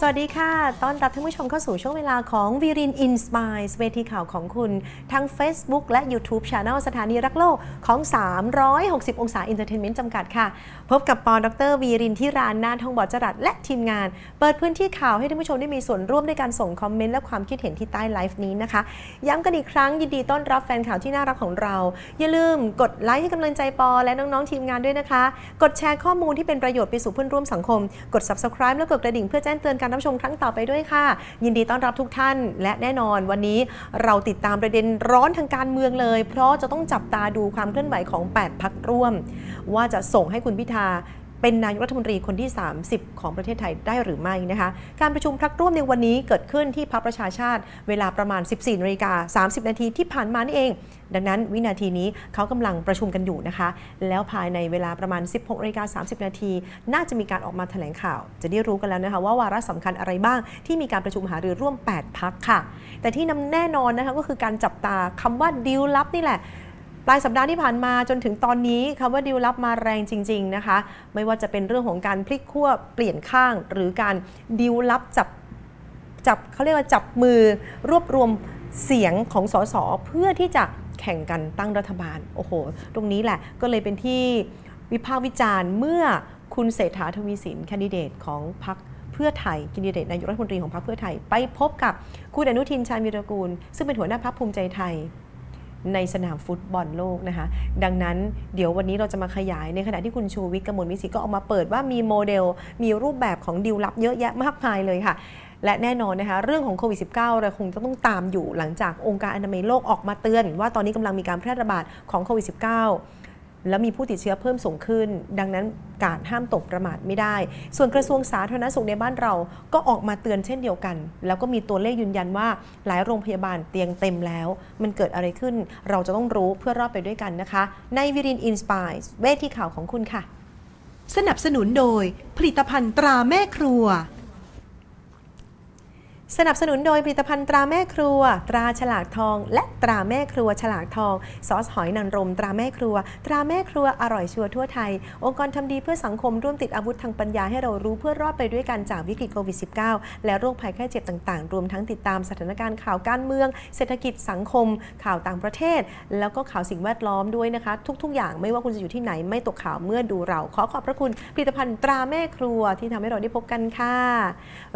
สวัสดีค่ะ ต้อนรับท่านผู้ชมเข้าสู่ช่วงเวลาของวีรินอินสปายเวทีข่าวของคุณ ทั้ง Facebook และ YouTube Channel สถานีรักโลกของ 360 องศาอินเตอร์เทนเมนต์จำกัดค่ะ พบกับปอดรวีรินที่รานนาทองบอดจรัสและทีมงาน เปิดพื้นที่ข่าวให้ท่านผู้ชมได้มีส่วนร่วมด้วยการส่งคอมเมนต์และความคิดเห็นที่ใต้ไลฟ์นี้นะคะ ย้ำกันอีกครั้งยินดีต้อนรับแฟนข่าวที่น่ารักของเรา อย่าลืมกดไลค์ให้กำลังใจปอและน้องๆทีมงานด้วยนะคะ กดแชร์ข้อมูลที่เป็นประโยชน์ไปสู่เพื่อนร่วมสังคม กด subscribe และกดกระดิ่งเพื่อแจ้งเตือนการรับชมครั้งต่อไปด้วยค่ะ ยินดีต้อนรับทุกท่าน และแน่นอนวันนี้เราติดตามประเด็นร้อนทางการเมืองเลย เพราะจะต้องจับตาดูความเคลื่อนไหวของ 8 พักร่วม ว่าจะส่งให้คุณพิธา เป็นนายกรัฐมนตรีคนที่ 30 ของประเทศไทยได้หรือไม่นะคะการประชุมพักร่วมในวันนี้เกิดขึ้นที่พักประชาชาติ เวลาประมาณ 14นาฬิกา30 นาทีที่ผ่านมานี่เอง ดังนั้นวินาทีนี้เขากำลังประชุมกันอยู่นะคะ แล้วภายในเวลาประมาณ 16นาฬิกา30 นาที น่าจะมีการออกมาแถลงข่าว จะได้รู้กันแล้วนะคะว่าวาระสำคัญอะไรบ้าง ที่มีการประชุมหารือร่วม 8 พักค่ะ แต่ที่นำแน่นอนนะคะก็คือการจับตาคำว่าดีลลับนี่แหละ ปลายสัปดาห์ที่ผ่านมาจนถึงตอนนี้คำว่าดีลลับมาแรงจริง ๆนะคะ ไม่ว่าจะเป็นเรื่องของการพลิกขั้วเปลี่ยนข้าง หรือการดีลลับจับจับเขาเรียกว่าจับมือรวบรวมเสียงของสสเพื่อที่จะแข่งกันตั้งรัฐบาล โอ้โห ตรงนี้แหละก็เลยเป็นที่วิพากษ์วิจารณ์เมื่อคุณเศรษฐาทวีสินแคนดิเดตของพรรคเพื่อไทยแคนดิเดตนายกรัฐมนตรีของพรรคเพื่อไทย ไปพบกับคุณอนุทินชาญวีรกูล ซึ่งเป็นหัวหน้าพรรคภูมิใจไทย ในสนามฟุตบอลโลกนะคะดังนั้นเดี๋ยววันนี้เราจะมาขยายในขณะที่คุณชูวิทย์กมลวิสิทธิ์ก็ออกมาเปิดว่ามีโมเดล มีรูปแบบของดิวลับเยอะแยะมากมายเลยค่ะและแน่นอนนะคะเรื่องของโควิด -19 เราคงจะต้องตามอยู่หลังจากองค์การอนามัยโลกออกมาเตือน ว่าตอนนี้กำลังมีการแพร่ระบาดของโควิด -19 แล้วมีผู้ติดเชื้อเพิ่มสูงขึ้น ดังนั้นการห้ามตกประมาทไม่ได้ ส่วนกระทรวงสาธารณสุขในบ้านเราก็ออกมาเตือนเช่นเดียวกัน แล้วก็มีตัวเลขยืนยันว่า หลายโรงพยาบาลเตียงเต็มแล้ว มันเกิดอะไรขึ้น เราจะต้องรู้เพื่อรอดไปด้วยกันนะคะ ในวิรินอินสปายเวทีข่าวของคุณค่ะ สนับสนุนโดยผลิตภัณฑ์ตราแม่ครัว สนับสนุนโดยผลิตภัณฑ์ตราแม่ครัว ตราฉลากทอง และตราแม่ครัวฉลากทอง ซอสหอยนางรม ตราแม่ครัว ตราแม่ครัวอร่อยชัวร์ทั่วไทย องค์กรทำดีเพื่อสังคมร่วมติดอาวุธทางปัญญาให้เรารู้เพื่อรอดไปด้วยกันจากวิกฤตโควิด -19 และโรคภัยไข้เจ็บต่างๆ รวมทั้งติดตามสถานการณ์ข่าวการเมือง เศรษฐกิจสังคม ข่าวต่างประเทศ แล้วก็ข่าวสิ่งแวดล้อมด้วยนะคะ ทุก ๆ อย่างไม่ว่าคุณจะอยู่ที่ไหนไม่ตกข่าวเมื่อดูเรา ขอขอบพระคุณผลิตภัณฑ์ตราแม่ครัวที่ทำให้เราได้พบกันค่ะ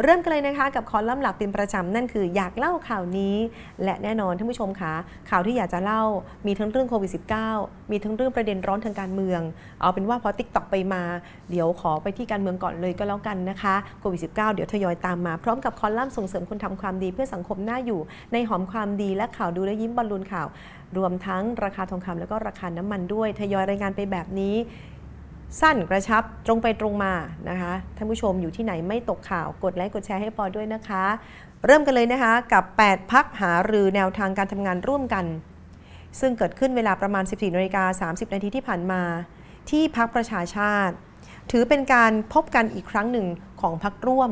เริ่มกันเลยนะคะกับคอลัมน์หลักเป็นประจำนั่นคืออยากเล่าข่าวนี้ และแน่นอนท่านผู้ชมคะข่าวที่อยากจะเล่ามีทั้งเรื่องโควิด -19 มีทั้งเรื่องประเด็นร้อนทางการเมือง เอาเป็นว่าพอติ๊กต็อกไปมา เดี๋ยวขอไปที่การเมืองก่อนเลยก็แล้วกันนะคะโควิด -19 เดี๋ยวทยอยตามมา พร้อมกับคอลัมน์ส่งเสริมคนทำความดีเพื่อสังคมน่าอยู่ในหอมความดีและข่าวดูและยิ้มบอลลูนข่าว รวมทั้งราคาทองคำแล้วก็ราคาน้ำมันด้วยทยอยรายงานไปแบบนี้ สั้นกระชับตรงไปตรงมานะคะท่านผู้ชมอยู่ที่ไหนไม่ตกข่าวกดไลค์กดแชร์ให้ปอด้วยนะคะ เริ่มกันเลยนะคะกับ 8 พักหารือแนวทางการทำงานร่วมกัน ซึ่งเกิดขึ้นเวลาประมาณ 14นาฬิกา30 นาทีที่ผ่านมา ที่พักประชาชาติ ถือเป็นการพบกันอีกครั้งหนึ่งของพักร่วม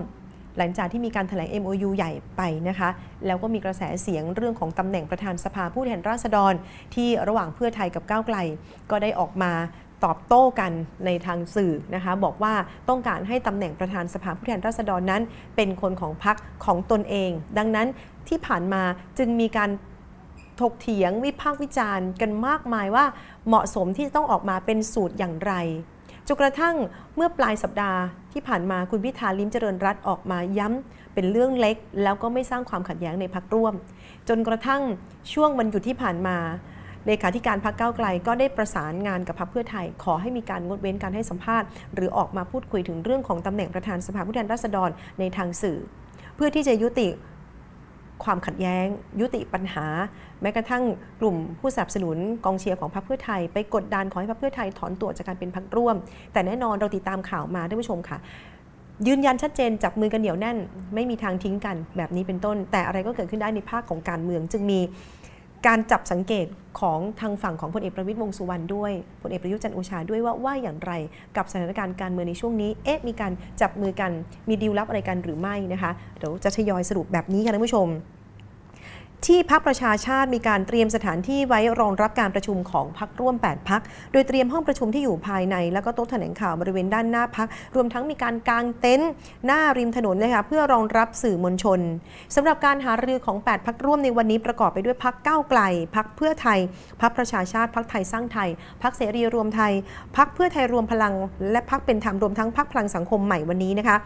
หลังจากที่มีการถแถลง MOU ใหญ่ไปนะคะ แล้วก็มีกระแสเสียงเรื่องของตำแหน่งประธานสภาผู้แทนราษฎร ที่ระหว่างเพื่อไทยกับก้าวไกล ก็ได้ออกมา ตอบโต้กันในทางสื่อนะคะบอกว่าต้องการให้ตำแหน่งประธานสภาผู้แทนราษฎรนั้น เป็นคนของพรรคของตนเอง ดังนั้นที่ผ่านมาจึงมีการถกเถียงวิพากษ์วิจารณ์กันมากมายว่าเหมาะสมที่จะต้องออกมาเป็นสูตรอย่างไรจนกระทั่งเมื่อปลายสัปดาห์ที่ผ่านมาคุณพิธาลิ้มเจริญรัตออกมาย้ำเป็นเรื่องเล็ก แล้วก็ไม่สร้างความขัดแย้งในพักร่วม จนกระทั่งช่วงวันหยุดที่ผ่านมา เลขาธิการพรรคก้าวไกลก็ได้ประสานงานกับพรรคเพื่อไทย ขอให้มีการงดเว้นการให้สัมภาษณ์ หรือออกมาพูดคุยถึงเรื่องของตำแหน่งประธานสภาผู้แทนราษฎรในทางสื่อ เพื่อที่จะยุติความขัดแย้ง ยุติปัญหา แม้กระทั่งกลุ่มผู้สนับสนุนกองเชียร์ของพรรคเพื่อไทย ไปกดดันขอให้พรรคเพื่อไทยถอนตัวจากการเป็นพรรคร่วม แต่แน่นอนเราติดตามข่าวมาท่านผู้ชมค่ะ ยืนยันชัดเจนจับมือกันเหนียวแน่น ไม่มีทางทิ้งกันแบบนี้เป็นต้น แต่อะไรก็เกิดขึ้นได้ในภาคของการเมืองจึงมี การจับสังเกตของทางฝั่งของพลเอกประวิตยวงสุวรรณด้วยพลเอกประยุทธ์จันโอชาด้วยว่าว่าอย่างไรกับสถานการณ์การเมืองในช่วงนี้ เอ๊ะมีการจับมือกันมีดีลลับอะไรกันหรือไม่นะคะเดี๋ยวจะทยอยสรุปแบบนี้ค่ะท่านผู้ชม ที่พักประชาชาติมีการเตรียมสถานที่ไว้รองรับการประชุมของพักร่วม 8 พัก โดยเตรียมห้องประชุมที่อยู่ภายใน แล้วก็โต๊ะแถลงข่าวบริเวณด้านหน้าพัก รวมทั้งมีการกางเต็นท์หน้าริมถนนเลยค่ะเพื่อรองรับสื่อมวลชนสำหรับการหารือของ 8 พักร่วมในวันนี้ประกอบไปด้วยพักก้าวไกล พักเพื่อไทย พักประชาชาติ พักไทยสร้างไทย พักเสรีรวมไทย พักเพื่อไทยรวมพลัง และพักเป็นธรรมรวมทั้งพักพลังสังคมใหม่วันนี้นะคะ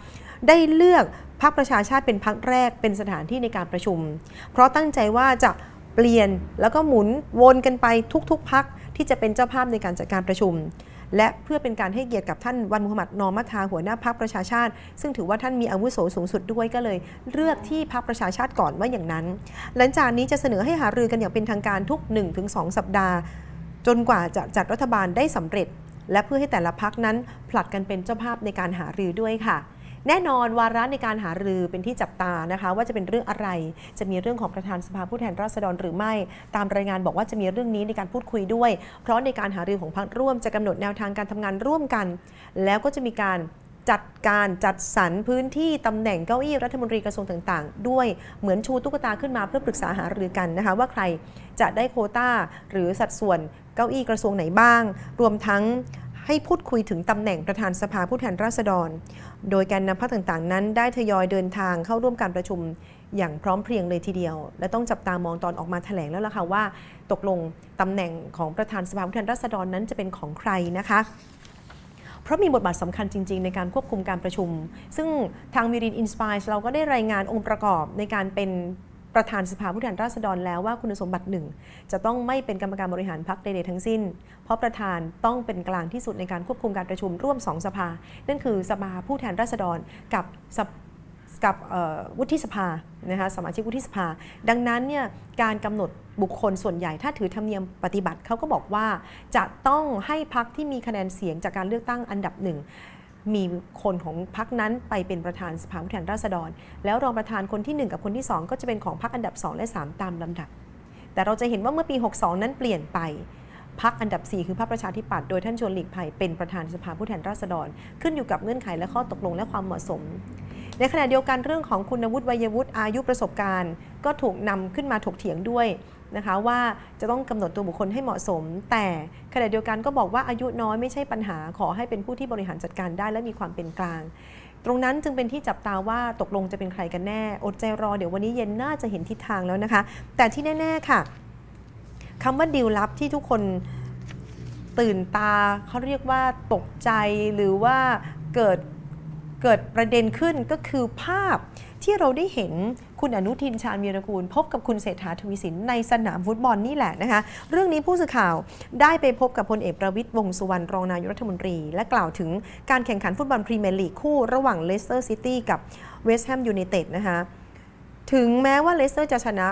ได้เลือกพักประชาชาติเป็นพักแรกเป็นสถานที่ในการประชุม เพราะตั้งใจว่าจะเปลี่ยนแล้วก็หมุนวนกันไปทุกๆพักที่จะเป็นเจ้าภาพในการจัดการประชุม และเพื่อเป็นการให้เกียรติกับท่านวันมุฮัมมัดนอมัทาหัวหน้าพักประชาชาติ ซึ่งถือว่าท่านมีอาวุโสสูงสุดด้วยก็เลย เลือกที่พักประชาชาติก่อนว่าอย่างนั้น หลังจากนี้จะเสนอให้หารือกันอย่างเป็นทางการทุก 1-2 สัปดาห์ จนกว่าจะจัดรัฐบาลได้สำเร็จ และเพื่อให้แต่ละพักนั้นผลัดกันเป็นเจ้าภาพในการหารือด้วยค่ะ แน่นอนวาระในการหารือเป็นที่จับตานะคะ ว่าจะเป็นเรื่องอะไร จะมีเรื่องของประธานสภาผู้แทนราษฎรหรือไม่ ตามรายงานบอกว่าจะมีเรื่องนี้ในการพูดคุยด้วย เพราะในการหารือของพรรคร่วมจะกำหนดแนวทางการทำงานร่วมกัน แล้วก็จะมีการจัดการจัดสรรพื้นที่ตำแหน่งเก้าอี้รัฐมนตรีกระทรวงต่างๆ ด้วยเหมือนชูตุ๊กตาขึ้นมาเพื่อปรึกษาหารือกันนะคะว่าใครจะได้โคต้าหรือสัดส่วนเก้าอี้กระทรวงไหนบ้าง รวมทั้ง ให้พูดคุยถึงตำแหน่งประธานสภาผู้แทนราษฎร โดยแกนนำพรรคต่างๆ นั้นได้ทยอยเดินทางเข้าร่วมการประชุมอย่างพร้อมเพรียงเลยทีเดียว และต้องจับตามองตอนออกมาแถลงแล้วล่ะค่ะว่า ตกลงตำแหน่งของประธานสภาผู้แทนราษฎรนั้นจะเป็นของใครนะคะเพราะมีบทบาทสำคัญจริง ๆ ในการควบคุมการประชุม ซึ่งทางมิรินอินสปายเราก็ได้รายงานองค์ประกอบในการเป็น ประธานสภาผู้แทนราษฎรแล้วว่าคุณสมบัติหนึ่งจะต้องไม่เป็นกรรมการบริหารพรรคใดๆทั้งสิ้น เพราะประธานต้องเป็นกลางที่สุดในการควบคุมการประชุมร่วม 2 สภา นั่นคือสภาผู้แทนราษฎรกับกับวุฒิสภานะคะสมาชิกวุฒิสภา ดังนั้นเนี่ยการกำหนดบุคคลส่วนใหญ่ถ้าถือธรรมเนียมปฏิบัติเขาก็บอกว่าจะต้องให้พักที่มีคะแนนเสียงจากการเลือกตั้งอันดับหนึ่ง มีคนของพักนั้นไปเป็นประธานสภาผู้แทนราษฎร แล้วรองประธานคนที่ 1 กับคนที่ 2 ก็จะเป็นของพักอันดับ 2 และ 3 ตามลำดับ แต่เราจะเห็นว่าเมื่อปี 62 นั้นเปลี่ยนไปพักอันดับ 4 คือพรรคประชาธิปัตย์โดยท่านชวนหลีกภัยเป็นประธานสภาผู้แทนราษฎร ขึ้นอยู่กับเงื่อนไขและข้อตกลงและความเหมาะสม ในขณะเดียวกันเรื่องของคุณวุฒิวัยวุฒิอายุประสบการณ์ ก็ถูกนำขึ้นมาถกเถียงด้วย นะคะว่าจะต้องกำหนดตัวบุคคลให้เหมาะสม แต่ขณะเดียวกันก็บอกว่าอายุน้อยไม่ใช่ปัญหาขอให้เป็นผู้ที่บริหารจัดการได้และมีความเป็นกลาง ตรงนั้นจึงเป็นที่จับตาว่าตกลงจะเป็นใครกันแน่ อดใจรอเดี๋ยววันนี้เย็นน่าจะเห็นทิศทางแล้วนะคะ แต่ที่แน่ ๆค่ะคำว่าดีลลับที่ทุกคนตื่นตาเขาเรียกว่าตกใจหรือว่าเกิด เกิดประเด็นขึ้นก็คือภาพที่เราได้เห็นคุณอนุทินชาญวีรกูล พบกับคุณเศรษฐาทวีสินในสนามฟุตบอลนี่แหละนะคะ เรื่องนี้ผู้สื่อข่าวได้ไปพบกับพลเอกประวิตยวงสุวรรณรองนายกรัฐมนตรี และกล่าวถึงการแข่งขันฟุตบอลพรีเมียร์ลีกคู่ระหว่างเลสเตอร์ซิตี้กับเวสต์แฮมยูไนเต็ดนะคะถึงแม้ว่าเลสเตอร์จะชนะ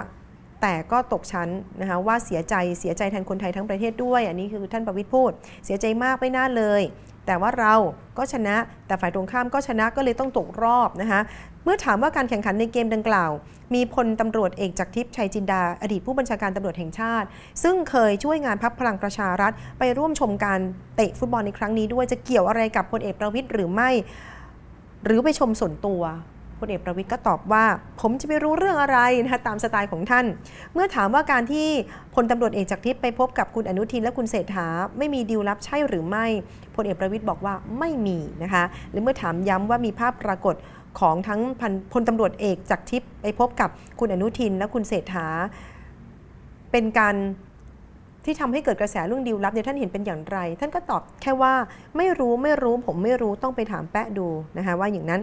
แต่ก็ตกชั้นนะคะว่าเสียใจเสียใจแทนคนไทยทั้งประเทศด้วย อันนี้คือท่านประวิตยพูด เสียใจมากไม่น่าเลย แต่ว่าเราก็ชนะแต่ฝ่ายตรงข้ามก็ชนะก็เลยต้องตกรอบนะคะเมื่อถามว่าการแข่งขันในเกมดังกล่าว มีพลตำรวจเอกจากทิพย์ชัยจินดา อดีตผู้บัญชาการตำรวจแห่งชาติ ซึ่งเคยช่วยงานพักพลังประชารัฐ ไปร่วมชมการเตะฟุตบอลในครั้งนี้ด้วยจะเกี่ยวอะไรกับพลเอกประวิตยหรือไม่ หรือไปชมส่วนตัว พลเอกประวิตยก็ตอบว่า ผมจะไปรู้เรื่องอะไรนะคะตามสไตล์ของท่าน เมื่อถามว่าการที่พลตำรวจเอกจากทิพย์ไปพบกับคุณอนุทินและคุณเศรษฐาไม่มีดีลลับใช่หรือไม่พลเอกประวิตยบอกว่าไม่มีนะคะหรือเมื่อถามย้ำว่ามีภาพปรากฏของทั้งพันพลตำรวจเอกจากทิพย์ไปพบกับคุณอนุทินและคุณเศรษฐา เป็นการที่ทำให้เกิดกระแสเรื่องดีลลับเนี่ยท่านเห็นเป็นอย่างไร ท่านก็ตอบแค่ว่าไม่รู้ไม่รู้ผมไม่รู้ต้องไปถามแปะดูนะคะว่าอย่างนั้น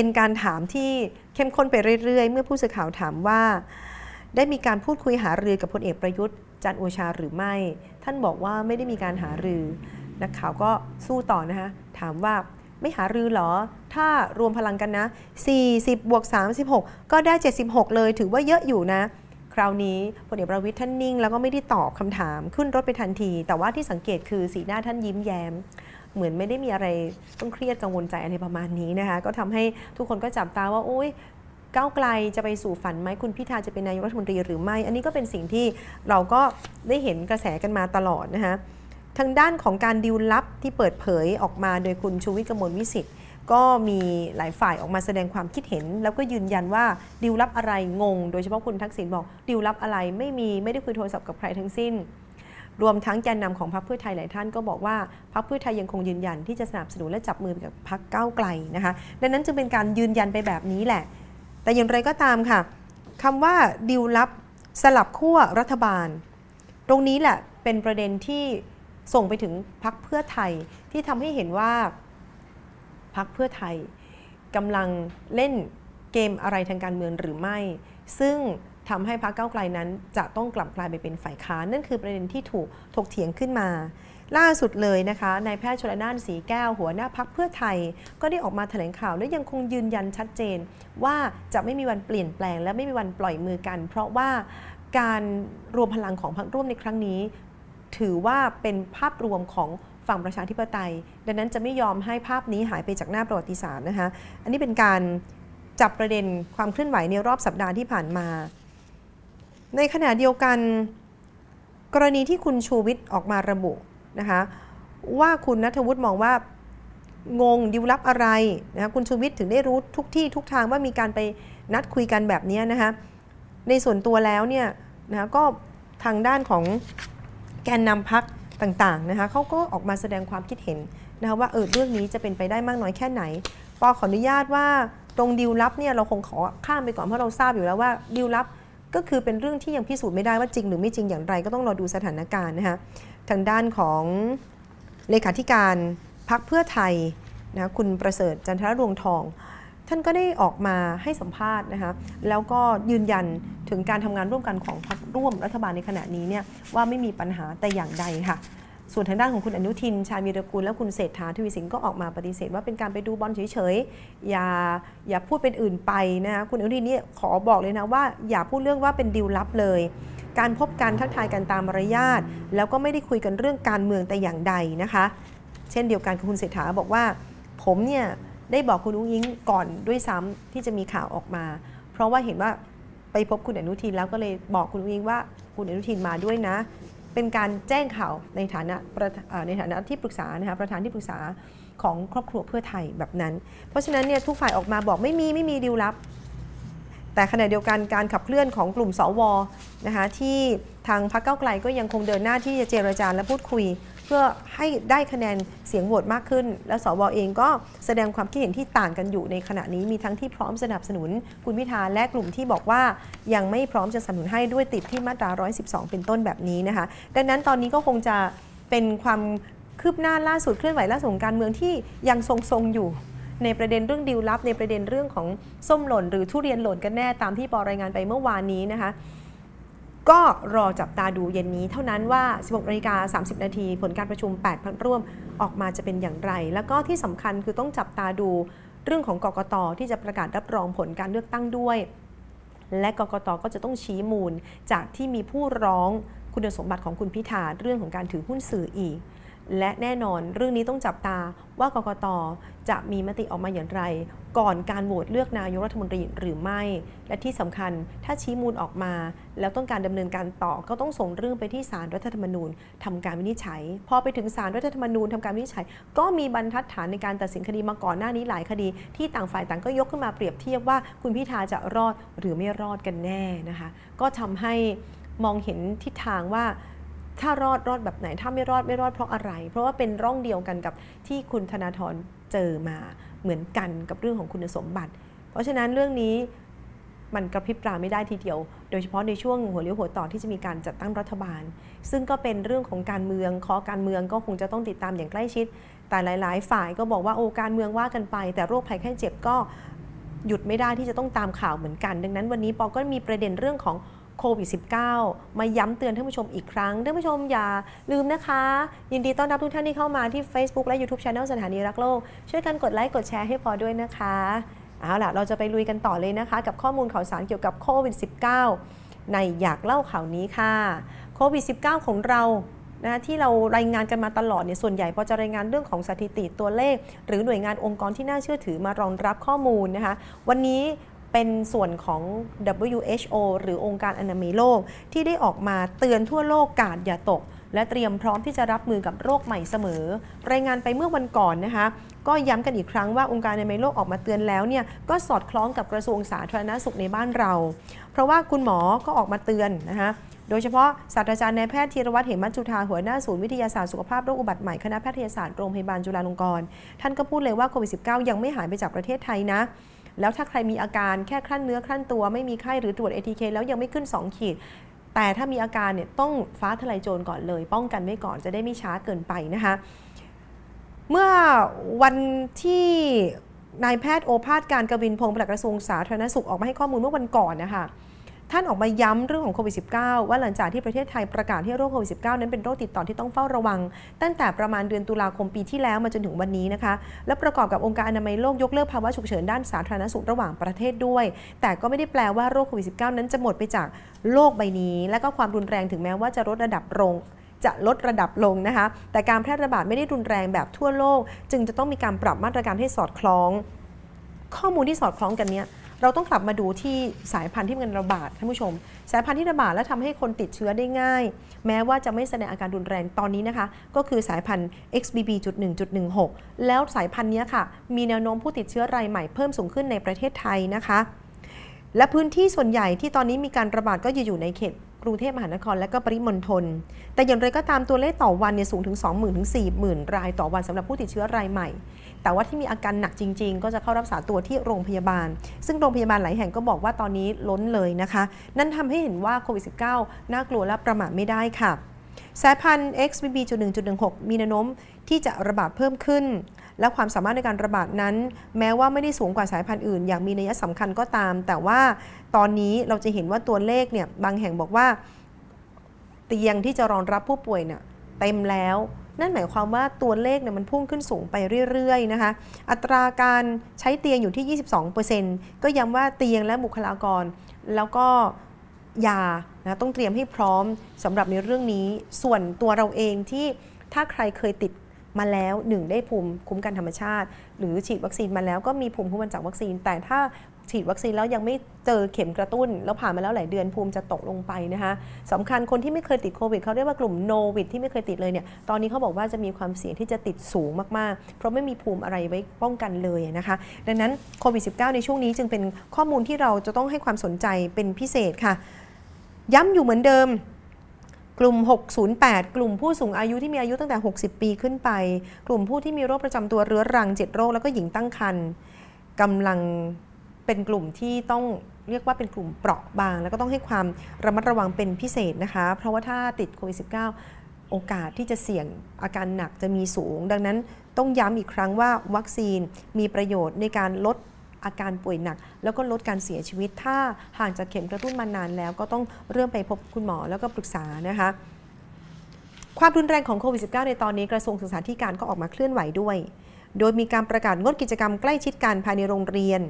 เป็นการถามที่เข้มข้นไปเรื่อย ๆ เมื่อผู้สื่อข่าวถามว่า ได้มีการพูดคุยหารือกับพลเอกประยุทธ์จันโอชาหรือไม่ ท่านบอกว่าไม่ได้มีการหารือนักข่าวก็สู้ต่อนะคะถามว่าไม่หารือเหรอ ถ้ารวมพลังกันนะ 40 บวก 36 ก็ได้ 76 เลยถือว่าเยอะอยู่นะ คราวนี้พลเอกประวิทย์ท่านนิ่ง แล้วก็ไม่ได้ตอบคำถามขึ้นรถไปทันที แต่ว่าที่สังเกตคือสีหน้าท่านยิ้มแย้ม เหมือนไม่ได้มีอะไรต้องเครียดกังวลใจอะไรประมาณนี้นะคะ ก็ทำให้ทุกคนก็จับตาว่าโอ๊ยก้าวไกลจะไปสู่ฝันไหมคุณพิธาจะเป็นนายกรัฐมนตรีหรือไม่ อันนี้ก็เป็นสิ่งที่เราก็ได้เห็นกระแสกันมาตลอดนะคะทางด้านของการดิวลับที่เปิดเผยออกมาโดยคุณชูวิทย์กมลวิสิทธิ์ก็มีหลายฝ่ายออกมาแสดงความคิดเห็น แล้วก็ยืนยันว่าดิวลับอะไรงง โดยเฉพาะคุณทักษิณบอกดิวลับอะไรไม่มีไม่ได้คุยโทรศัพท์กับใครทั้งสิ้น รวมทั้งแกนนำของพรรคเพื่อไทยหลายท่านก็บอกว่าพรรคเพื่อไทยยังคงยืนยันที่จะสนับสนุนและจับมือกับพรรคก้าวไกลนะคะ ดังนั้นจึงเป็นการยืนยันไปแบบนี้แหละ แต่อย่างไรก็ตามค่ะคำว่าดิวลับสลับขั้วรัฐบาล ตรงนี้แหละเป็นประเด็นที่ส่งไปถึงพรรคเพื่อไทยที่ทำให้เห็นว่าพรรคเพื่อไทยกำลังเล่นเกมอะไรทางการเมืองหรือไม่ ซึ่ง ทำให้พรรคก้าไกลนั้น จะต้องกลับกลายไปเป็นฝ่ายค้านนั่นคือประเด็นที่ถูกถกเถียงขึ้นมา ล่าสุดเลยนะคะนายแพทย์ชลนานสีแก้วหัวหน้าพักเพื่อไทย ก็ได้ออกมาแถลงข่าวและยังคงยืนยันชัดเจน ว่าจะไม่มีวันเปลี่ยนแปลง และไม่มีวันปล่อยมือกัน เพราะว่าการรวมพลังของพรรคร่วมในครั้งนี้ ถือว่าเป็นภาพรวมของฝั่งประชาธิปไตย ดังนั้นจะไม่ยอมให้ภาพนี้หายไปจากหน้าประวัติศาสตร์นะคะ อันนี้เป็นการจับประเด็นความเคลื่อนไหวในรอบสัปดาห์ที่ผ่านมา ในขณะเดียวกัน กรณีที่คุณชูวิทย์ออกมาระบุนะคะว่าคุณนัทวุฒิมองว่างงดิวลับอะไรนะคะคุณชูวิทย์ถึงได้รู้ทุกที่ทุกทางว่ามีการไปนัดคุยกันแบบนี้นะคะในส่วนตัวแล้วเนี่ยนะคะก็ทางด้านของแกนนำพักต่างๆนะคะเขาก็ออกมาแสดงความคิดเห็นนะคะว่าเออเรื่องนี้จะเป็นไปได้มากน้อยแค่ไหนปอขออนุญาตว่าตรงดิวลับเนี่ยเราคงขอข้ามไปก่อนเพราะเราทราบอยู่แล้วว่าดิวลับ ก็คือเป็นเรื่องที่ยังพิสูจน์ไม่ได้ว่าจริงหรือไม่จริงอย่างไรก็ต้องรอดูสถานการณ์นะคะทางด้านของเลขาธิการพักเพื่อไทยนะคุณประเสริฐจันทรรวงทอง ท่านก็ได้ออกมาให้สัมภาษณ์นะคะแล้วก็ยืนยันถึงการทำงานร่วมกันของพรรคร่วมรัฐบาลในขณะนี้เนี่ยว่าไม่มีปัญหาแต่อย่างใดค่ะ ส่วนทางด้านของคุณอนุทิน ชาญวีรกูลและคุณเศรษฐาทวีสินก็ออกมาปฏิเสธว่าเป็นการไปดูบอลเฉยๆ อย่าอย่าพูดเป็นอื่นไปนะคะคุณอนุทินนี่ขอบอกเลยนะว่า อย่าพูดเรื่องว่าเป็นดีลลับเลย การพบกันทักทายกันตามมารยาทแล้วก็ไม่ได้คุยกันเรื่องการเมืองแต่อย่างใดนะคะ เช่นเดียวกันกับคุณเศรษฐาบอกว่า ผมเนี่ยได้บอกคุณอุ้งอิงก่อนด้วยซ้ำที่จะมีข่าวออกมา เพราะว่าเห็นว่าไปพบคุณอนุทินแล้วก็เลยบอกคุณอุ้งอิงว่าคุณอนุทินมาด้วยนะ เป็นการแจ้งข่าวในฐานะในฐานะที่ปรึกษานะคะประธานที่ปรึกษาของครอบครัวเพื่อไทยแบบนั้น เพราะฉะนั้นเนี่ยทุกฝ่ายออกมาบอกไม่มีไม่มีดีลลับ แต่ขณะเดียวกันการขับเคลื่อนของกลุ่มสวนะคะที่ทางพรรคเก้าไกลก็ยังคงเดินหน้าที่จะเจรจาและพูดคุย เพื่อให้ได้คะแนนเสียงโหวตมากขึ้น และสวเองก็แสดงความคิดเห็นที่ต่างกันอยู่ในขณะนี้มีทั้งที่พร้อมสนับสนุนคุณพิธาและกลุ่มที่บอกว่ายังไม่พร้อมจะสนับสนุนให้ด้วยติดที่มาตรา 112 เป็นต้นแบบนี้นะคะ ดังนั้นตอนนี้ก็คงจะเป็นความคืบหน้าล่าสุดเคลื่อนไหวล่าสุดของการเมืองที่ยังทรงๆอยู่ในประเด็นเรื่องดีลลับในประเด็นเรื่องของส้มหล่น หรือทุเรียนหล่นกันแน่ตามที่ปอรายงานไปเมื่อวานนี้นะคะ ก็รอจับตาดูเย็นนี้เท่านั้นว่า 16นาฬิกา30 นาที ผลการประชุม 8 พันร่วมออกมาจะเป็นอย่างไร แล้วก็ที่สำคัญคือต้องจับตาดูเรื่องของกกตที่จะประกาศรับรองผลการเลือกตั้งด้วย และกกตก็จะต้องชี้มูล จากที่มีผู้ร้องคุณสมบัติของคุณพิธาเรื่องของการถือหุ้นสื่ออีก และแน่นอนเรื่องนี้ต้องจับตาว่ากกตจะมีมติออกมาอย่างไร ก่อนการโหวตเลือกนายกรัฐมนตรีหรือไม่ และที่สำคัญถ้าชี้มูลออกมา แล้วต้องการดำเนินการต่อก็ต้องส่งเรื่องไปที่ศาลรัฐธรรมนูญทำการวินิจฉัย พอไปถึงศาลรัฐธรรมนูญทำการวินิจฉัย ก็มีบรรทัดฐานในการตัดสินคดีมาก่อนหน้านี้หลายคดี ที่ต่างฝ่ายต่างก็ยกขึ้นมาเปรียบเทียบว่าคุณพิธาจะรอดหรือไม่รอดกันแน่นะคะ ก็ทำให้มองเห็นทิศทางว่า ถ้ารอดรอดแบบไหน ถ้าไม่รอดไม่รอดเพราะอะไร เพราะว่าเป็นร่องเดียวกันกับที่คุณธนาธรเจอมาเหมือนกันกับเรื่องของคุณสมบัติ เพราะฉะนั้นเรื่องนี้มันกระพริบตาไม่ได้ทีเดียว โดยเฉพาะในช่วงหัวเลี้ยวหัวต่อที่จะมีการจัดตั้งรัฐบาล ซึ่งก็เป็นเรื่องของการเมืองคอการเมืองก็คงจะต้องติดตามอย่างใกล้ชิด แต่หลาย ๆ ฝ่ายก็บอกว่าโอ้การเมืองว่ากันไป แต่โรคภัยไข้เจ็บก็หยุดไม่ได้ที่จะต้องตามข่าวเหมือนกัน ดังนั้นวันนี้ปอก็มีประเด็นเรื่องของ โควิด -19 มาย้ำเตือนท่านผู้ชมอีกครั้ง ท่านผู้ชมอย่าลืมนะคะ ยินดีต้อนรับทุกท่านที่เข้ามาที่ Facebook และ YouTube Channel สถานีรักโลก ช่วยกันกดไลค์กดแชร์ให้พอด้วยนะคะเอาล่ะ เราจะไปลุยกันต่อเลยนะคะ กับข้อมูลข่าวสารเกี่ยวกับโควิด -19 ในอยากเล่าข่าวนี้ค่ะโควิด -19 ของเรานะที่เรารายงานกันมาตลอดเนี่ยส่วนใหญ่พอจะรายงานเรื่องของสถิติตัวเลข หรือหน่วยงานองค์กรที่น่าเชื่อถือมารองรับข้อมูลนะคะ วันนี้ เป็นส่วนของ WHO หรือองค์การอนามัยโลก ที่ได้ออกมาเตือนทั่วโลกกาดอย่าตก และเตรียมพร้อมที่จะรับมือกับโรคใหม่เสมอ รายงานไปเมื่อวันก่อนนะคะ ก็ย้ำกันอีกครั้งว่าองค์การอนามัยโลกออกมาเตือนแล้วเนี่ยก็สอดคล้องกับกระทรวงสาธารณสุขในบ้านเรา เพราะว่าคุณหมอก็ออกมาเตือนนะคะโดยเฉพาะศาสตราจารย์นายแพทย์ธีรวัตรเหมมัจจุธาหัวหน้าศูนย์วิทยาศาสตร์สุขภาพโรคอุบัติใหม่คณะแพทยศาสตร์โรงพยาบาลจุฬาลงกรณ์ท่านก็พูดเลยว่าโควิด -19 ยังไม่หายไปจากประเทศไทยนะ แล้วถ้าใครมีอาการแค่คลั่นเนื้อคลั่นตัวไม่มีไข้หรือตรวจ ATK แล้วยังไม่ขึ้น 2 ขีด แต่ถ้ามีอาการเนี่ยต้องฟ้าทลายโจรก่อนเลย ป้องกันไว้ก่อนจะได้ไม่ช้าเกินไปนะคะ เมื่อวันที่นายแพทย์โอภาสการกวินพงศ์ปลัดกระทรวงสาธารณสุขออกมาให้ข้อมูลเมื่อวันก่อนนะคะ ท่านออกมาย้ำเรื่องของโควิด -19 ว่าหลังจากที่ประเทศไทยประกาศให้โรคโควิด -19 นั้นเป็นโรคติดต่อที่ต้องเฝ้าระวัง ตั้งแต่ประมาณเดือนตุลาคมปีที่แล้วมาจนถึงวันนี้นะคะ และประกอบกับองค์การอนามัยโลกยกเลิกภาวะฉุกเฉินด้านสาธารณสุขระหว่างประเทศด้วย แต่ก็ไม่ได้แปลว่าโรคโควิด -19 นั้นจะหมดไปจากโลกใบนี้ และก็ความรุนแรงถึงแม้ว่าจะลดระดับลงจะลดระดับลงนะคะ แต่การแพร่ระบาดไม่ได้รุนแรงแบบทั่วโลก จึงจะต้องมีการปรับมาตรการให้สอดคล้อง ข้อมูลที่สอดคล้องกันเนี้ย เราต้องกลับมาดูที่สายพันธุ์ที่มันระบาดท่านผู้ชม สายพันธุ์ที่ระบาดและทำให้คนติดเชื้อได้ง่าย แม้ว่าจะไม่แสดงอาการรุนแรงตอนนี้นะคะ ก็คือสายพันธุ์ XBB.1.16 แล้วสายพันธุ์นี้ค่ะ มีแนวโน้มผู้ติดเชื้อรายใหม่เพิ่มสูงขึ้นในประเทศไทยนะคะ และพื้นที่ส่วนใหญ่ที่ตอนนี้มีการระบาดก็จะอยู่ในเขตกรุงเทพมหานครและก็ปริมณฑล แต่อย่างไรก็ตามตัวเลขต่อวันเนี่ยสูงถึง 20,000ถึง40,000 รายต่อวันสำหรับผู้ติดเชื้อรายใหม่ แต่ว่าที่มีอาการหนักจริง ๆ ก็จะเข้ารักษาตัวที่โรงพยาบาล ซึ่งโรงพยาบาลหลายแห่งก็บอกว่าตอนนี้ล้นเลยนะคะ นั่นทำให้เห็นว่าโควิด -19 น่ากลัวและประมาทไม่ได้ค่ะ สายพันธุ์ XBB.1.16 มีแนวโน้ม ที่จะระบาดเพิ่มขึ้น และความสามารถในการระบาดนั้น แม้ว่าไม่ได้สูงกว่าสายพันธุ์อื่น อย่างมีนัยสำคัญก็ตาม แต่ว่าตอนนี้เราจะเห็นว่าตัวเลขเนี่ยบางแห่งบอกว่า เตียงที่จะรองรับผู้ป่วยเนี่ยเต็มแล้วนั่นหมายความว่าตัวเลขเนี่ยมันพุ่งขึ้นสูงไปเรื่อยๆนะคะ อัตราการใช้เตียงอยู่ที่ 22%ก็ย้ำว่าเตียงและบุคลากร แล้วก็ยานะต้องเตรียมให้พร้อมสำหรับในเรื่องนี้ ส่วนตัวเราเองที่ถ้าใครเคยติด มาแล้วหนึ่งได้ภูมิคุ้มกันธรรมชาติ หรือฉีดวัคซีนมาแล้วก็มีภูมิคุ้มกันจากวัคซีน แต่ถ้าฉีดวัคซีนแล้วยังไม่เจอเข็มกระตุ้น แล้วผ่านมาแล้วหลายเดือนภูมิจะตกลงไปนะคะสำคัญคนที่ไม่เคยติดโควิดเขาเรียกว่ากลุ่มโนวิดที่ไม่เคยติดเลยเนี่ยตอนนี้เขาบอกว่าจะมีความเสี่ยงที่จะติดสูงมากๆ เพราะไม่มีภูมิอะไรไว้ป้องกันเลยนะคะ ดังนั้นโควิด -19 ในช่วงนี้จึงเป็นข้อมูลที่เราจะต้องให้ความสนใจเป็นพิเศษค่ะ ย้ำอยู่เหมือนเดิม กลุ่ม 608 กลุ่มผู้สูงอายุที่มีอายุตั้งแต่ 60 ปีขึ้นไป กลุ่มผู้ที่มีโรคประจำตัวเรื้อรัง 7 โรค แล้วก็หญิงตั้งครรภ์กำลังเป็นกลุ่มที่ต้องเรียกว่าเป็นกลุ่มเปราะบาง แล้วก็ต้องให้ความระมัดระวังเป็นพิเศษนะคะ เพราะว่าถ้าติดโควิด -19 โอกาสที่จะเสี่ยงอาการหนักจะมีสูง ดังนั้นต้องย้ำอีกครั้งว่าวัคซีนมีประโยชน์ในการลด อาการป่วยหนัก แล้วก็ลดการเสียชีวิต ถ้าห่างจากเข็มกระตุ้นมานานแล้ว ก็ต้องเริ่มไปพบคุณหมอแล้วก็ปรึกษานะคะความรุนแรงของโควิด -19 ในตอนนี้กระทรวงศึกษาธิการก็ออกมาเคลื่อนไหวด้วย โดยมีการประกาศงดกิจกรรมใกล้ชิดกันภายในโรงเรียน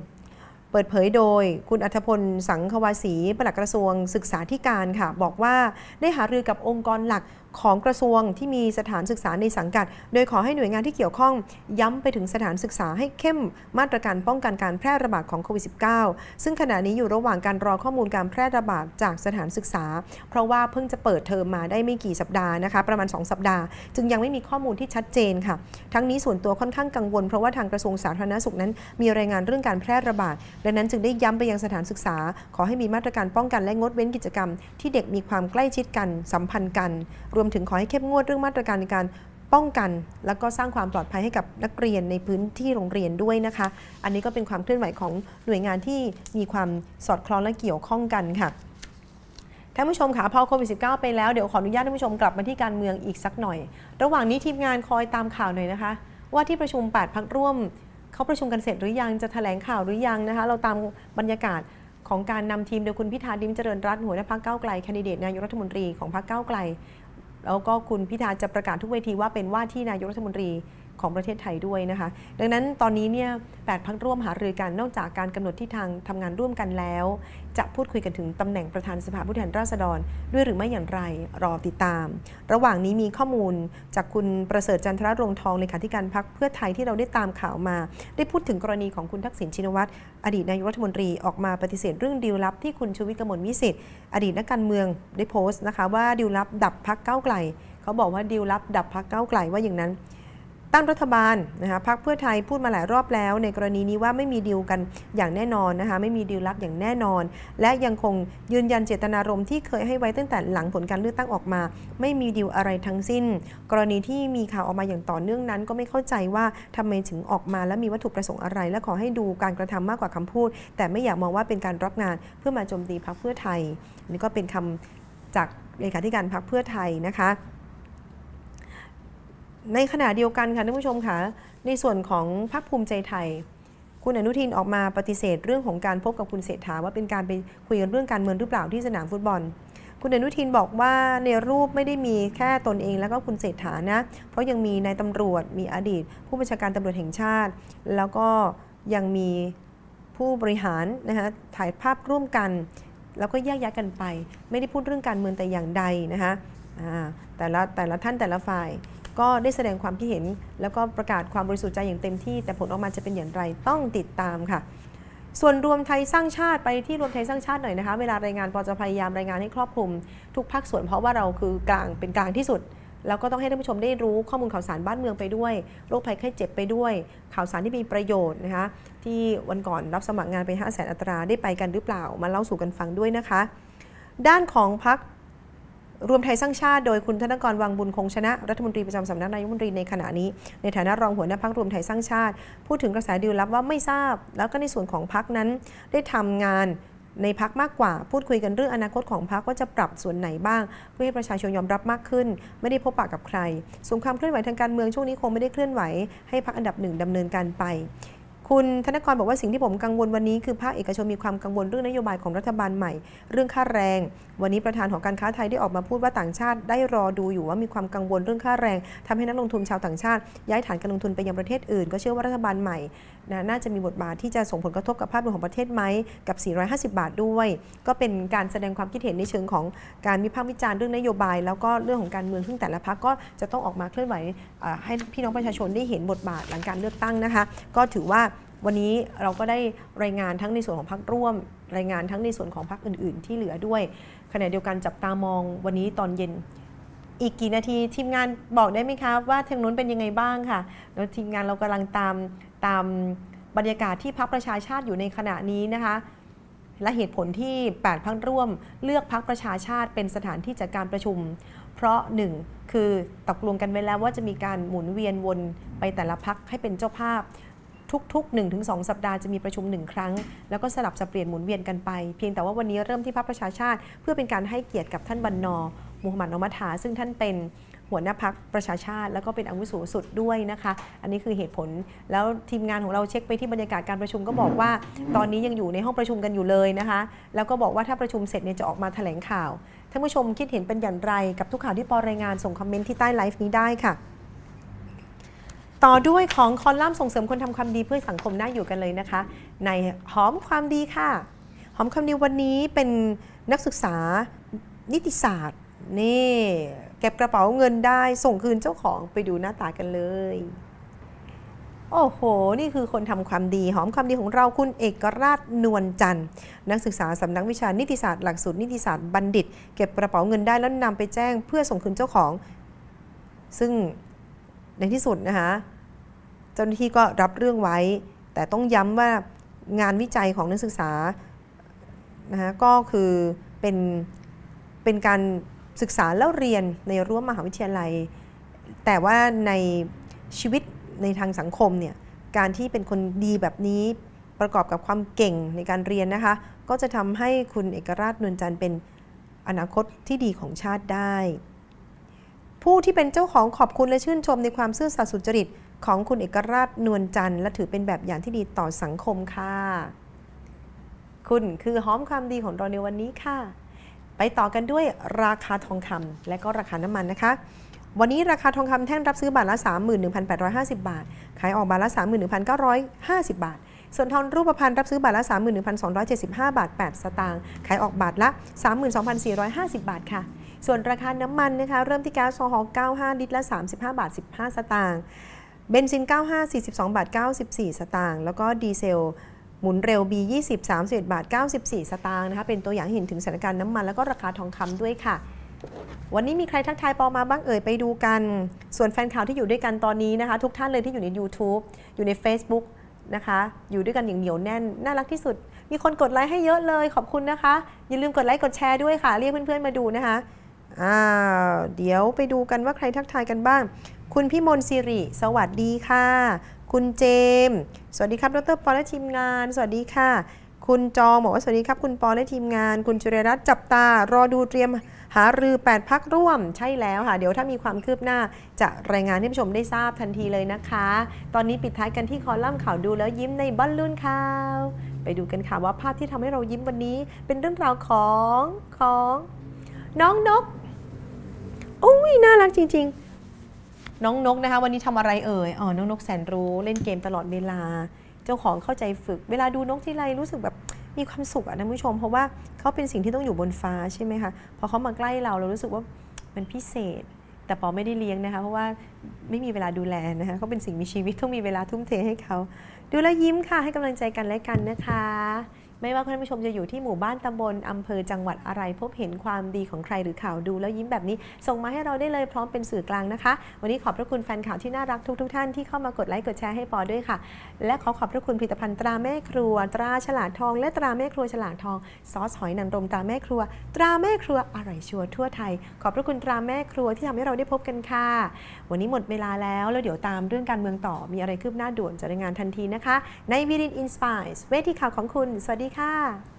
เปิดเผยโดยคุณอัธพล สังควาสีปลัดกระทรวงศึกษาธิการค่ะ บอกว่าได้หารือกับองค์กรหลัก ของกระทรวงที่มีสถานศึกษาในสังกัด โดยขอให้หน่วยงานที่เกี่ยวข้อง ย้ำไปถึงสถานศึกษาให้เข้มมาตรการป้องกันการแพร่ระบาดของโควิด -19 ซึ่งขณะนี้อยู่ระหว่างการรอข้อมูลการแพร่ระบาดจากสถานศึกษา เพราะว่าเพิ่งจะเปิดเทอมมาได้ไม่กี่สัปดาห์นะคะ ประมาณ 2 สัปดาห์ จึงยังไม่มีข้อมูลที่ชัดเจนค่ะ ทั้งนี้ส่วนตัวค่อนข้างกังวล เพราะว่าทางกระทรวงสาธารณสุขนั้น มีรายงานเรื่องการแพร่ระบาดดังนั้นจึงได้ย้ำไปยังสถานศึกษา ขอให้มีมาตรการป้องกันและงดเว้นกิจกรรม ที่เด็กมีความใกล้ชิดกันสัมพันธ์กันรวมถึงขอให้เข้มงวดเรื่องมาตรการในการป้องกัน แล้วก็สร้างความปลอดภัยให้กับนักเรียนในพื้นที่โรงเรียนด้วยนะคะ อันนี้ก็เป็นความเคลื่อนไหวของหน่วยงานที่มีความสอดคล้องและเกี่ยวข้องกันค่ะท่านผู้ชมคะพอโควิด -19 ไปแล้วเดี๋ยวขออนุญาตท่านผู้ชมกลับมาที่การเมืองอีกสักหน่อย ระหว่างนี้ทีมงานคอยตามข่าวหน่อยนะคะ ว่าที่ประชุม 8 พักร่วม เขาประชุมกันเสร็จหรือยังจะแถลงข่าวหรือยังนะคะ เราตามบรรยากาศของการนำทีมโดยคุณพิธาดิมเจริญรัตน์หัวหน้าพักเก้าไกลแคนดิเดตนายกรัฐมนตรีของพักเก้าไกล แล้วก็คุณพิธาจะประกาศทุกเวทีว่าเป็นว่าที่นายกรัฐมนตรี ของประเทศไทยด้วยนะคะ ดังนั้นตอนนี้เนี่ยแปดพักร่วมหารือกันนอกจากการกำหนดทิศทางทำงานร่วมกันแล้ว จะพูดคุยกันถึงตำแหน่งประธานสภาผู้แทนราษฎร ด้วยหรือไม่อย่างไรรอติดตาม ระหว่างนี้มีข้อมูลจากคุณประเสริฐจันทรรงทองเลขาธิการพักเพื่อไทยที่เราได้ตามข่าวมา ได้พูดถึงกรณีของคุณทักษิณชินวัตรอดีตนายกรัฐมนตรีออกมาปฏิเสธเรื่องดีลลับที่คุณชูวิทย์กมลวิสิทธิ์อดีตนักการเมืองได้โพสต์นะคะว่าดีลลับดับพักเก้าไกลเขาบอกว่าดีลลับดับพักเก้าไกลว่าอย่างนั้น ตั้งรัฐบาลนะคะพรรคเพื่อไทยพูดมาหลายรอบแล้ว ในกรณีนี้ว่าไม่มีดีลกันอย่างแน่นอนนะคะไม่มีดีลลับอย่างแน่นอน และยังคงยืนยันเจตนารมณ์ที่เคยให้ไว้ตั้งแต่หลังผลการเลือกตั้งออกมา ไม่มีดีลอะไรทั้งสิ้น กรณีที่มีข่าวออกมาอย่างต่อเนื่องนั้น ก็ไม่เข้าใจว่าทำไมถึงออกมาและมีวัตถุประสงค์อะไร และขอให้ดูการกระทำมากกว่าคำพูด แต่ไม่อยากมองว่าเป็นการรับงานเพื่อมาโจมตีพรรคเพื่อไทยนี่ก็เป็นคำจากเลขาธิการพรรคเพื่อไทยนะคะ ในขณะเดียวกันค่ะท่านผู้ชมค่ะในส่วนของพรรคภูมิใจไทย คุณอนุทินออกมาปฏิเสธเรื่องของการพบกับคุณเศรษฐาว่าเป็นการไปคุยกันเรื่องการเมืองหรือเปล่าที่สนามฟุตบอล คุณอนุทินบอกว่าในรูปไม่ได้มีแค่ตนเองแล้วก็คุณเศรษฐานะ เพราะยังมีนายตำรวจมีอดีต ผู้บัญชาการตำรวจแห่งชาติ แล้วก็ยังมีผู้บริหารนะคะถ่ายภาพร่วมกัน แล้วก็แยกย้ายกันไป ไม่ได้พูดเรื่องการเมืองแต่อย่างใดนะคะแต่ละแต่ละท่านแต่ละฝ่าย ก็ได้แสดงความคิดเห็น แล้วก็ประกาศความบริสุทธิ์ใจอย่างเต็มที่ แต่ผลออกมาจะเป็นอย่างไรต้องติดตามค่ะ ส่วนรวมไทยสร้างชาติไปที่รวมไทยสร้างชาติหน่อยนะคะ เวลารายงานปอจะพยายามรายงานให้ครอบคลุม ทุกภาคส่วนเพราะว่าเราคือกลางเป็นกลางที่สุดแล้วก็ต้องให้ท่านผู้ชมได้รู้ข้อมูลข่าวสารบ้านเมืองไปด้วย โรคภัยไข้เจ็บไปด้วย ข่าวสารที่มีประโยชน์นะคะ ที่วันก่อนรับสมัครงานไป 5 0 0แสนอัตราได้ไปกันหรือเปล่า มาเล่าสู่กันฟังด้วยนะคะ ด้านของพัก รวมไทยสร้างชาติโดยคุณธนกรวังบุญคงชนะรัฐมนตรีประจำสำนักนายกรัฐมนตรีในขณะนี้ ในฐานะรองหัวหน้าพักรวมไทยสร้างชาติ พูดถึงกระแสดีลลับว่าไม่ทราบ แล้วก็ในส่วนของพักนั้นได้ทำงานในพักมากกว่า พูดคุยกันเรื่องอนาคตของพักว่าจะปรับส่วนไหนบ้าง เพื่อให้ประชาชนยอมรับมากขึ้น ไม่ได้พบปะกับใครส่วนความเคลื่อนไหวทางการเมืองช่วงนี้คงไม่ได้เคลื่อนไหวให้พักอันดับหนึ่งดำเนินการไป คุณธนกรบอกว่าสิ่งที่ผมกังวลวันนี้คือภาคเอกชนมีความกังวลเรื่องนโยบายของรัฐบาลใหม่ เรื่องค่าแรง วันนี้ประธานของการค้าไทยได้ออกมาพูดว่าต่างชาติได้รอดูอยู่ว่ามีความกังวลเรื่องค่าแรงทำให้นักลงทุนชาวต่างชาติ ย้ายฐานการลงทุนไปยังประเทศอื่น ก็เชื่อว่ารัฐบาลใหม่ นะน่าจะมีบทบาทที่จะส่งผลกระทบกับภาพรวมของประเทศไหมกับ 450 บาทด้วย ก็เป็นการแสดงความคิดเห็นในเชิงของการวิพากษ์วิจารณ์เรื่องนโยบาย แล้วก็เรื่องของการเมืองซึ่งแต่ละพรรคก็จะต้องออกมาเคลื่อนไหวให้พี่น้องประชาชนได้เห็นบทบาทหลังการเลือกตั้งนะคะ ก็ถือว่าวันนี้เราก็ได้รายงานทั้งในส่วนของพรรคร่วม รายงานทั้งในส่วนของพรรคอื่น ๆ ที่เหลือด้วยขณะเดียวกันจับตามองวันนี้ตอนเย็นอีกกี่นาทีทีมงานบอกได้ไหมคะว่าทางนู้นเป็นยังไงบ้างค่ะแล้วทีมงานเรากำลังตาม ตามบรรยากาศที่พรรคประชาชาติอยู่ในขณะนี้นะคะและเหตุผลที่ 8 พักร่วม เลือกพักประชาชาติเป็นสถานที่จัดการประชุม เพราะ 1 คือตกลงกันไว้แล้วว่าจะมีการหมุนเวียนวนไปแต่ละพักให้เป็นเจ้าภาพ ทุกๆ 1-2 สัปดาห์จะมีประชุม 1 ครั้ง แล้วก็สลับสับเปลี่ยนหมุนเวียนกันไป เพียงแต่ว่าวันนี้เริ่มที่พรรคประชาชาติ เพื่อเป็นการให้เกียรติกับท่านบรรณอมูฮัมหมัดนอมัทาซึ่งท่านเป็น หัวหน้าพักประชาชาติแล้วก็เป็นอาวุโสสุดด้วยนะคะ อันนี้คือเหตุผล แล้วทีมงานของเราเช็คไปที่บรรยากาศการประชุมก็บอกว่า ตอนนี้ยังอยู่ในห้องประชุมกันอยู่เลยนะคะ แล้วก็บอกว่าถ้าประชุมเสร็จเนี่ยจะออกมาแถลงข่าวท่านผู้ชมคิดเห็นเป็นอย่างไรกับทุกข่าวที่ปอรายงานส่งคอมเมนต์ที่ใต้ไลฟ์นี้ได้ค่ะ ต่อด้วยของคอลัมน์ส่งเสริมคนทำความดีเพื่อสังคมน่าอยู่กันเลยนะคะ ในหอมความดีค่ะหอมความดีวันนี้เป็นนักศึกษานิติศาสตร์นี่ เก็บกระเป๋าเงินได้ส่งคืนเจ้าของไปดูหน้าตากันเลย โอ้โห นี่คือคนทำความดี หอมความดีของเราคุณเอกราชนวลจันทร์ นักศึกษาสำนักวิชานิติศาสตร์หลักสูตรนิติศาสตร์บัณฑิต เก็บกระเป๋าเงินได้แล้วนำไปแจ้งเพื่อส่งคืนเจ้าของ ซึ่งในที่สุดนะคะเจ้าหน้าที่ก็รับเรื่องไว้ แต่ต้องย้ำว่างานวิจัยของนักศึกษานะคะก็คือเป็นเป็นการ ศึกษาแล้วเรียนในรั้วมหาวิทยาลัย แต่ว่าในชีวิตในทางสังคมเนี่ยการที่เป็นคนดีแบบนี้ประกอบกับความเก่งในการเรียนนะคะ ก็จะทำให้คุณเอกราชนวลจันทร์เป็นอนาคตที่ดีของชาติได้ ผู้ที่เป็นเจ้าของขอบคุณและชื่นชมในความซื่อสัตย์สุจริตของคุณเอกราชนวลจันทร์และถือเป็นแบบอย่างที่ดีต่อสังคมค่ะ คุณคือหอมความดีของเราในวันนี้ค่ะ ไปต่อกันด้วยราคาทองคำและก็ราคาน้ำมันนะคะ วันนี้ราคาทองคำแท่งรับซื้อบาทละ 31,850 บาท ขายออกบาทละ 31,950 บาท ส่วนทองรูปพรรณรับซื้อบาทละ 31,275 บาท 8 สตางค์ ขายออกบาทละ 32,450 บาทค่ะส่วนราคาน้ำมันนะคะเริ่มที่แก๊สโซฮอล95 ลิตรละ 35 บาท 15 สตางค์ เบนซิน 95 42 บาท 94 สตางค์ แล้วก็ดีเซล หมุนเร็ว B20 31บาท 94 สตางค์นะคะ เป็นตัวอย่างห้เห็นถึงสถานการณ์น้ำมัน แล้วก็ราคาทองคำด้วยค่ะ วันนี้มีใครทักทายปอมาบ้างเอ่ยไปดูกัน ส่วนแฟนข่าวที่อยู่ด้วยกันตอนนี้นะคะ ทุกท่านเลยที่อยู่ใน YouTube อยู่ใน Facebook นะคะ อยู่ด้วยกันอย่างเหนียวแน่น น่ารักที่สุด มีคนกดไลค์ให้เยอะเลยขอบคุณนะคะ อย่าลืมกดไลค์กดแชร์ด้วยค่ะ เรียกเพื่อนๆมาดูนะคะอ่าเดี๋ยวไปดูกันว่าใครทักทายกันบ้าง คุณพี่มนต์สิริ สวัสดีค่ะ คุณเจมส์สวัสดีครับ ดรปอและทีมงาน สวัสดีค่ะ คุณจองบอกว่าสวัสดีครับ คุณปอและทีมงาน คุณจุเรรัตน์จับตา รอดูเตรียมหารือ 8 พักร่วม ใช่แล้วค่ะ เดี๋ยวถ้ามีความคืบหน้าจะรายงานให้ผู้ชมได้ทราบทันทีเลยนะคะ ตอนนี้ปิดท้ายกันที่คอลัมน์ข่าวดูแล้วยิ้มในบ้านลุ่นข่าว ไปดูกันค่ะว่าภาพที่ทำให้เรายิ้มวันนี้ เป็นเรื่องราวของของ น้องนก อุ้ยน่ารักจริง ๆ น้องนกนะคะ วันนี้ทำอะไรเอ่ยอ๋อน้องนกแสนรู้เล่นเกมตลอดเวลา เจ้าของเข้าใจฝึก เวลาดูนกที่ไรรู้สึกแบบมีความสุขอะท่านผู้ชม เพราะว่าเขาเป็นสิ่งที่ต้องอยู่บนฟ้าใช่ไหมคะพอเขามาใกล้เราเรารู้สึกว่ามันพิเศษ แต่ปอไม่ได้เลี้ยงนะคะ เพราะว่าไม่มีเวลาดูแลนะคะเขาเป็นสิ่งมีชีวิตต้องมีเวลาทุ่มเทให้เขาดูแลยิ้มค่ะให้กำลังใจกันและกันนะคะ ไม่ว่าคุณผู้ชมจะอยู่ที่หมู่บ้านตำบลอำเภอจังหวัดอะไร พบเห็นความดีของใครหรือข่าวดู แล้วยิ้มแบบนี้ ส่งมาให้เราได้เลยพร้อมเป็นสื่อกลางนะคะ วันนี้ขอบพระคุณแฟนข่าวที่น่ารักทุกทท่านที่เข้ามากดไลค์กดแชร์ให้ปอด้วยค่ะ และขอขอบพระคุณผลิตภัณฑ์ตราแม่ครัว ตราฉลากทอง และตราแม่ครัวฉลากทอง ซอสหอยนางรมตราแม่ครัว ตราแม่ครัวอร่อยชัวร์ทั่วไทย ขอบพระคุณตราแม่ครัวที่ทำให้เราได้พบกันค่ะ วันนี้หมดเวลาแล้วแล้วเดี๋ยวตามเรื่องการเมืองต่อมีอะไรคืบหน้าด่วนจะรายงานทันทีนะคะ ในวิรินอินสปายเวทีข่าวของคุณสวัสดีค่ะ